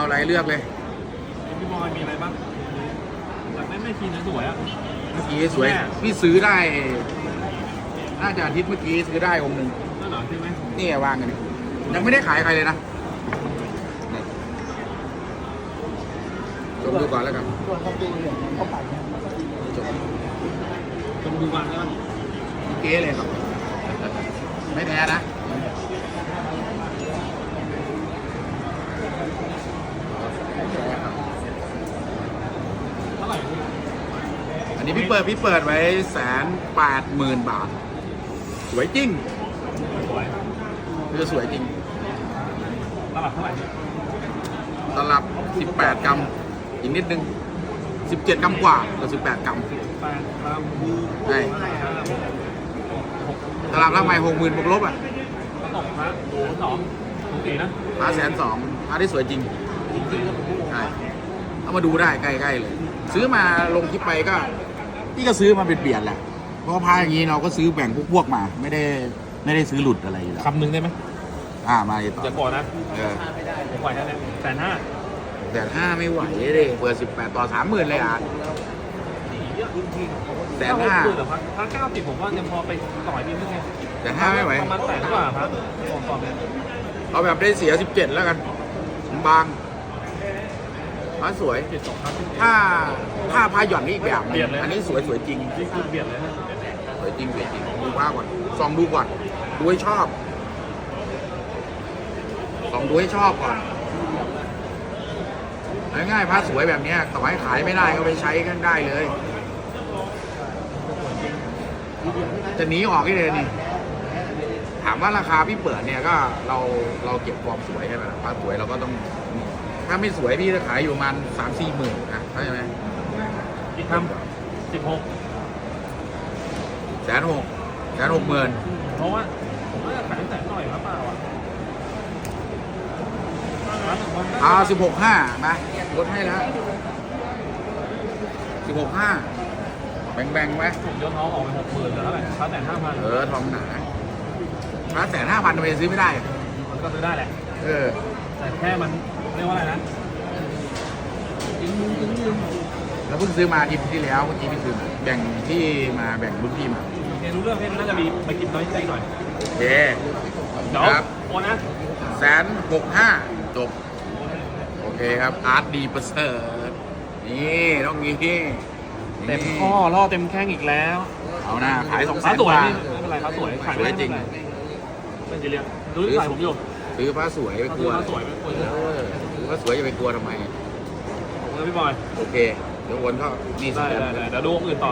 เอาอะไรเลือกเลย พี่บอยมีอะไรบ้างแต่ไม่ไม่คีนนะสวยอะเมื่อกี้สวยแม่พี่ซื้อได้ น่าจะอาทิตย์เมื่อกี้ซื้อได้องค์หนึ่งนั่นเหรอใช่ไหมนี่ไงวางกันอยู่ยังไม่ได้ขายใครเลยนะนี่ชมดูก่อนแล้วกันส่วนประตูเหลืองเขาปัดเนี่ยจบชมดูวางแล้วเก๊เลยครับ ไม่แท้นะ เท่าไหร่พี่ อันนี้พี่เปิดพี่เปิดไว้แสนแปดหมื่นบาท สวยจริงสวยคือสวยจริง ตลับเท่าไหร่พี่ตลับ 18 กรัม อีกนิดนึง 17 กรัมกว่ากับ 18 กรัมแปดกรัมใช่ห้าหกตลับละไม่หกหมื่นบวกลบอะกระตกพระโอ้สองโอเคนะพาแสนสองพาได้สวยจริงจริงๆครับผมใช่เอามาดูได้ใกล้ๆเลย ซื้อมาลงคลิปไปก็ พี่ก็ซื้อมาเป็นเปลี่ยนแหละเพราะว่าพาอย่างนี้เราก็ซื้อแบ่งพวกๆมา ไม่ได้ไม่ได้ซื้อหลุดอะไรอยู่แล้วคำหนึ่งได้ไหมอ่ามาเลยต่อจะก่อนนะเออผมไหวแค่นี้แสนห้าแต่ห้าไม่ไหวเลยเปิด18ต่อ30,000เลยอะแต่ห้าคือเหรอพักพักเก้าสิบผมว่ายังพอไปต่อยดีไม่ไงแต่ห้าไม่ไหวประมาณแสนกว่าครับบอกก่อนเลยเอาแบบได้เสีย17แล้วกันบางพาสวยเจ็ดสองครับถ้า ถ้าพาหย่อนนี่อีกแบบหนึ่งเปลี่ยนเลยอันนี้สวยสวยจริงนี่คือเบียดเลยนะสวยจริงสวยจริงดูผ้าก่อนส่องดูก่อนดูให้ชอบส่องดูให้ชอบก่อนเอาง่ายๆผ้าสวยแบบเนี้ยต่อให้ขายไม่ได้ก็ไปใช้กันได้เลย จะหนีออกที่เลยนี่ ถามว่าราคาพี่เปิดเนี่ยก็เราเราเก็บความสวยใช่ไหมผ้าสวยเราก็ต้อง ถ้าไม่สวยพี่จะขายอยู่ประมันสามสี่หมื่นนะเข้าใจไหม อีกคำสิบหกแสนหกแสนหกหมื่นเพราะว่าผมน่าจะขายแสนหน่อยครับเปล่าอะเอาสิบหกห้ามาลดให้แล้วสิบหกห้าแบ่งแบ่งๆไว้ผมยกน้องออกไปหกหมื่นแล้วเท่าไหร่พันแสนห้าพันเออทองหนาถ้าแสนห้าพันทำไมซื้อไม่ได้มันก็ซื้อได้แหละเออแต่แค่มันเรียกว่าอะไรนะ แล้วเพิ่งซื้อมาอาทิตย์ที่แล้วเมื่อกี้พี่ซื้อมาแบ่งที่มาแบ่งรุ่นพี่มาเรียนรู้เรื่องเพศน่าจะมีไปกินน้อยใจหน่อยโอเค เดี๋ยวครับ โอนนะแสนหกห้าจบ โอเคครับอาร์ตดีประเสริฐนี่ต้องงี้เต็มข้อล่อเต็มแข้งอีกแล้วเอาหน้าขายสองแสฟ้านสกวยว่า นี่ไม่เป็นไรฟ้าสวยขายสวยจริง เป็นจีเรียดูใส่ผมอยู่ซื้อผ้าสวยไปกลัวฟ้าสวยไม่ควรเออซื้อผ้าสวยจะไปกลัวทำไมผมกับพี่บอยโอเคเดี๋ยววนเข้านี่สได้แกนได้ได้เดี๋ยวดูองค์อื่นต่อ